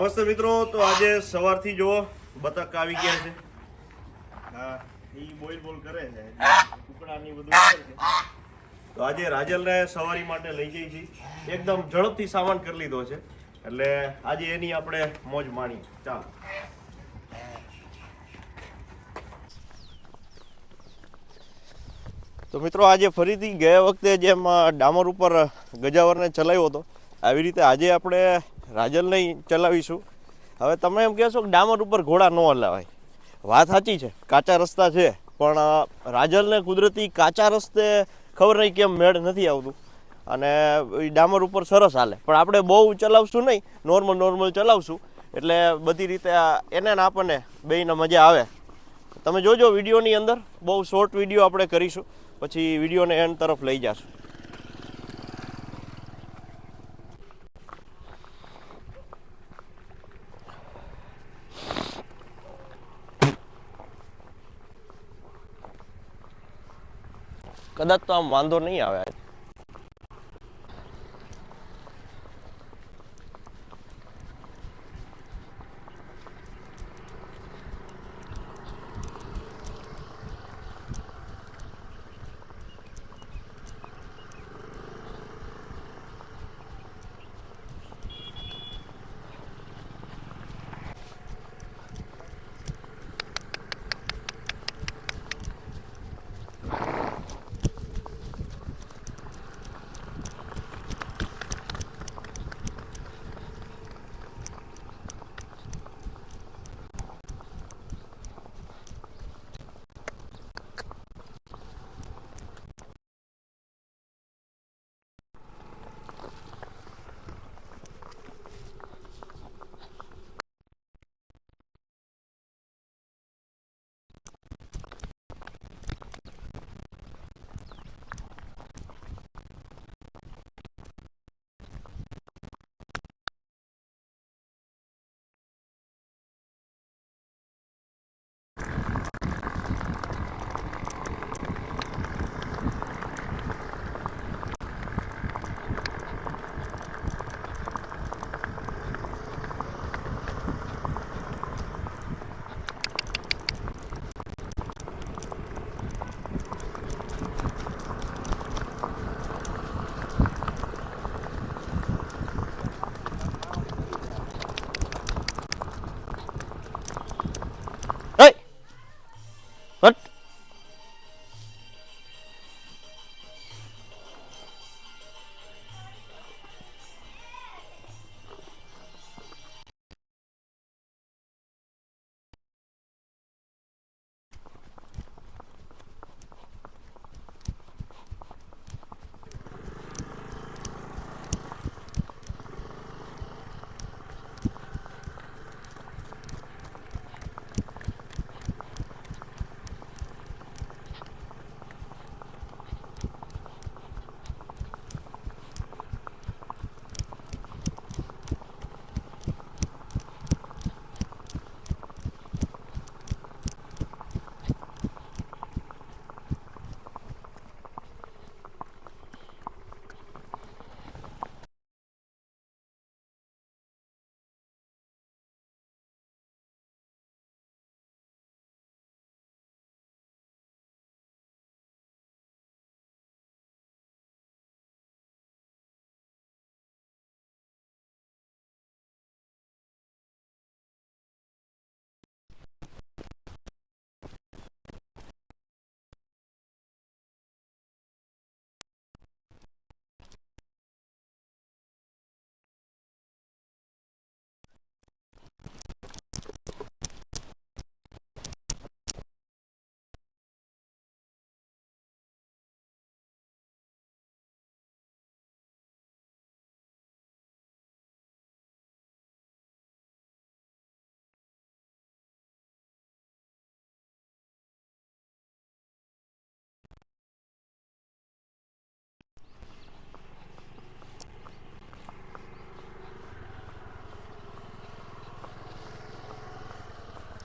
નમસ્તે મિત્રો તો આજે સવારથી જુઓ બતક આવી ગયા છે. હા એ બોલ બોલ કરે છે. કુકડાની બધું કરે છે. તો આજે રાજલને સવારી માટે લઈ જઈ છીએ એકદમ ઝડપથી સામાન કરી લીધો છે. એટલે આજે એની આપણે મોજ માણી. ચાલો. તો મિત્રો આજે ફરીથી ગયા વખતે જેમ ડામર ઉપર ગજાવરને ચલાવ્યો હતો આવી રીતે આજે આપણે રાજલને નહીં ચલાવીશું. હવે તમે એમ કહેશો કે ડામર ઉપર ઘોડા ન હલાવાય. વાત સાચી છે, કાચા રસ્તા છે, પણ રાજલને કુદરતી કાચા રસ્તે ખબર નહીં કેમ મેળ નથી આવતું. અને એ ડામર ઉપર સરસ હાલે. પણ આપણે બહુ ચલાવશું નહીં, નોર્મલ નોર્મલ ચલાવશું. એટલે બધી રીતે એને ને આપણને બેયને મજા આવે. તમે જોજો વિડીયોની અંદર, બહુ શોર્ટ વીડિયો આપણે કરીશું. પછી વિડીયોને એન્ડ તરફ લઈ જશું. કદાચ તો આમ વાંધો નહીં આવે.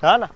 હા ના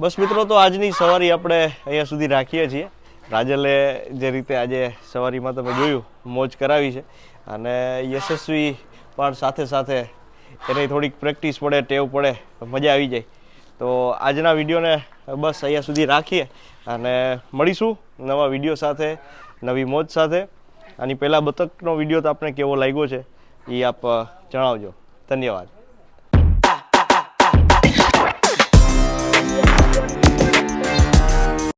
બસ મિત્રો, તો આજની સવારી આપણે અહીંયા સુધી રાખીએ છીએ. રાજલે જે રીતે આજે સવારીમાં તમે જોયું, મોજ કરાવી છે. અને યશસ્વી પણ સાથે સાથે એની થોડીક પ્રેક્ટિસ પડે, ટેવ પડે, મજા આવી જાય. તો આજના વિડીયોને બસ અહીંયા સુધી રાખીએ અને મળીશું નવા વીડિયો સાથે, નવી મોજ સાથે. આની પહેલાં બતકનો વીડિયો તો આપણે કેવો લાગ્યો છે એ આપ જણાવજો. ધન્યવાદ.